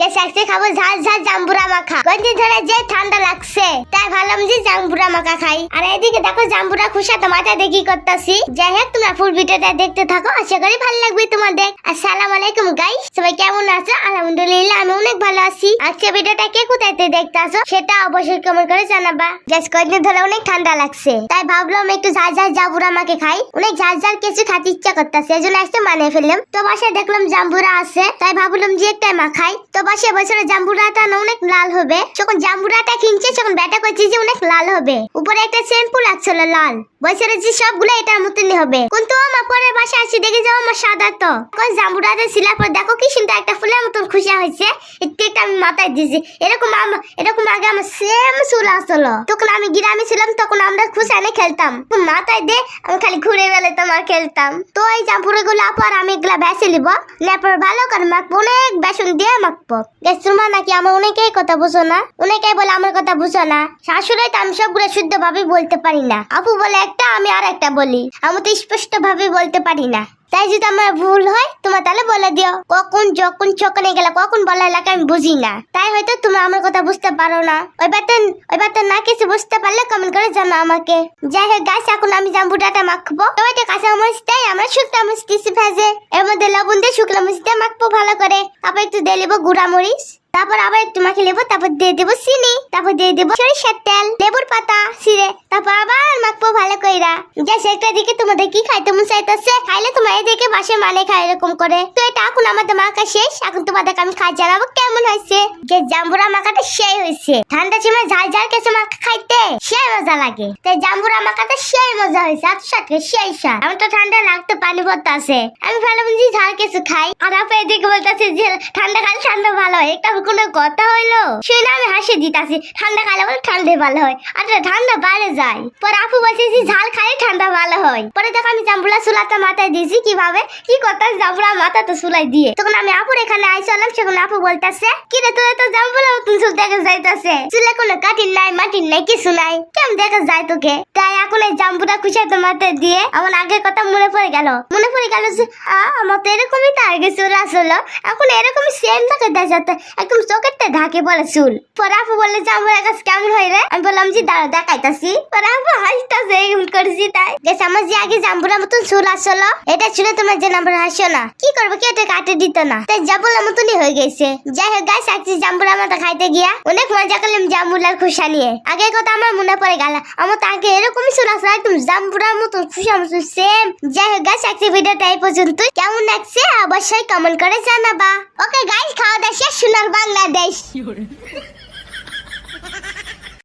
Gas আজকে খাব, ঝাল ঝাল জাম্বুরা মাখা। কয়েকদিন ধরে যে ঠান্ডা লাগছে, তাই ভাবলাম যে জাম্বুরা মাখা খাই। আর এদিকে দেখো জাম্বুরা খুশা তো মাথা দেখি করতেছি। যাই হোক, তোমরা ফুল ভিডিওটা দেখতে থাকো, আশা করি ভালো লাগবে তোমাদের। আসসালামু আলাইকুম গাইস সবাই কেমন আছো? আলহামদুলিল্লাহ আমি অনেক ভালো আছি। আজকে ভিডিওটা কে কোথায় দেখতে আসো সেটা অবশ্যই কমেন্ট করে জানাবা। গ্যাস কয়েকদিন ধরে অনেক ঠান্ডা লাগছে, তাই ভাবলাম একটু ঝাল ঝাল জাম্বুরা মাকে খাই। অনেক ঝাল ঝাল কিছু খাতে ইচ্ছা করতেছে এই জন্য একটা মানে ফেললাম। তো বাসায় দেখলাম জাম্বুরা আছে, তাই ভাবলাম যে একটা মাখাই। তো বাসায় বছরে জাম্বুরাটা অনেক লাল হবে। যখন জাম্বুরাটা কিনছে তখন ব্যাটা করছে যে অনেক লাল হবে। উপরে একটা শ্যাম্পু লাগছিল লাল। বছরে যে সবগুলো এটার মতনই হবে। কিন্তু আমার পরের বাসায় আসি, দেখে যাও আমার সাদা তো। কোন জাম্বুরাটা ছিলার পর দেখো কি সুন্দর একটা ফুলের মতন খুশি হয়েছে। কেকটা আমি মাথায় দিয়েছি। এরকম এরকম আগে আমার সেম চুল আসলো তখন আমি গ্রামে ছিলাম, তখন আমরা খুশানে খেলতাম। মাথায় দে, আমি খালি ঘুরে বেড়াতাম আর খেলতাম। তো এই জাম্পুরে গুলো আপার আমি এগুলা বেছে নিব। লেপর ভালো করে মাখবো, অনেক বেসন দিয়ে মাখবো। গ্যাস তোমার নাকি আমার অনেকেই কথা বুঝো না? অনেকেই বলে আমার কথা বুঝো না। শাশুড়ি তো আমি সবগুলো শুদ্ধ ভাবে বলতে পারি না। আপু বলে একটা, আমি আর একটা বলি। আমি তো স্পষ্ট ভাবে বলতে পারি না। তাই যদি আমার ভুল হয়, তোমার তাহলে বলে দিও। কখন, যখন চকনে গেলে কখন বলা লাগে আমি বুঝি না। তাই হয়তো তুমি আমার কথা বুঝতে পারো না। ওই বার্তা ওই বার্তা না কিছু বুঝতে পারলে কমেন্ট করে জানো আমাকে। যাই হোক, গাছ, এখন আমি জাম্বুটাটা মাখবো। ওইটা কাঁচা মরিচ দেয় আমরা শুকনো মরিচ কিছু ভেজে। লবণ দিয়ে শুকনো মরিচ দিয়ে মাখবো ভালো করে। তারপর একটু দিয়ে নেব গুঁড়া মরিচ। তারপর আবার একটু মাখে নেব তারপর দিয়ে দেবো চিনি, তারপর দিয়ে দেবো সরিষার তেল, লেবুর পাতা সিরে তারপর আবার মাখবো ভালো কইরা। যা সেটা দিকে তোমাদের কি খাইতে মন চাইতেছে, খাইলে তোমার এদিকে বাসে মানে খাই এরকম করে। তো এটা এখন আমাদের মাখা শেষ, এখন তোমাদেরকে আমি খাই জানাব কেমন হয়েছে। যে জাম্বুরা মাখাটা সেই হয়েছে। ঠান্ডা সময় ঝাল ঝাল কিছু মাখা খাইতে। সেই মজা লাগে। তাই জাম্বুর আমার কাছে সেই মজা হয়েছে, এত সাথে সেই স্বাদ আমার তো ঠান্ডা লাগতে পানি পড়তে আছে। আমি ভালো বুঝি ঝাল কিছু খাই। আর আপু এদিকে বলতেছে যে ঠান্ডা খালে ঠান্ডা ভালো হয়। একটা কোনো কথা হইল? শুনে আমি হাসি দিতাছি। ঠান্ডা খালে বলে ঠান্ডা ভালো হয়। আর ঠান্ডা বাইরে যায়। পরে আপু বলছে যে ঝাল খাই, ঠান্ডা ভালো হয়। পরে দেখো আমি জাম্বুলা সুলাটা মাথায় দিয়েছি। কীভাবে? কি করতে জাম্বুলা মাথা তো সুলাই দিয়ে। তখন আমি আপুর এখানে আইসালাম সেখানে আপু বলতেছে কি রে তোরা তো জাম্বুলা নতুন চুল দেখা যাইতাছে। চুলে কোনো কাটিন নাই মাটিন নাই, কিছু নাই। কেমন দেখা যায় তোকে? তাই এখন এই জাম্বুটা খুশাই তো মাথায় দিয়ে আমার আগের কথা মনে পড়ে গেল। মনে পড়ে গেল যে আমার তো এরকমই তো আগে চুল আসলো। এখন এরকমই সেম থাকে দেখাতে, একদম চোখেরটা ঢাকে বলে চুল। পরে আপু বললে যে, আমার কাছে কেমন হয় রে? আমি বললাম যে, দাঁড়া, দেখাইতাছি। পরে আপু হাসতাছে করেছি তাই। গেছে আমার যে আগে জাম্বুরার মতন চুল আসলো, এটা শুনে তোমার যে নাম্বার হাসো না। কি করব, কি এটা কাটে দিত না? তাই জাম্বুলার মতনই হয়ে গেছে। যাই হোক গাছ আজকে জাম্বুরা মাথা খাইতে গিয়া অনেক মজা করলাম জাম্বুলার খুশা নিয়ে। আগের কথা আমার মনে পড়ে গেল। আমার তো আগে এরকমই শোনা আসলো একদম জাম্বুরার মতো খুশি মতো সেম যাই হোক গাছ আজকে ভিডিওটা এই পর্যন্ত কেমন লাগছে? অবশ্যই কমেন্ট করে জানাবা। ওকে গাইস খাওয়া দাওয়া শেষ, সোনার বাংলাদেশ।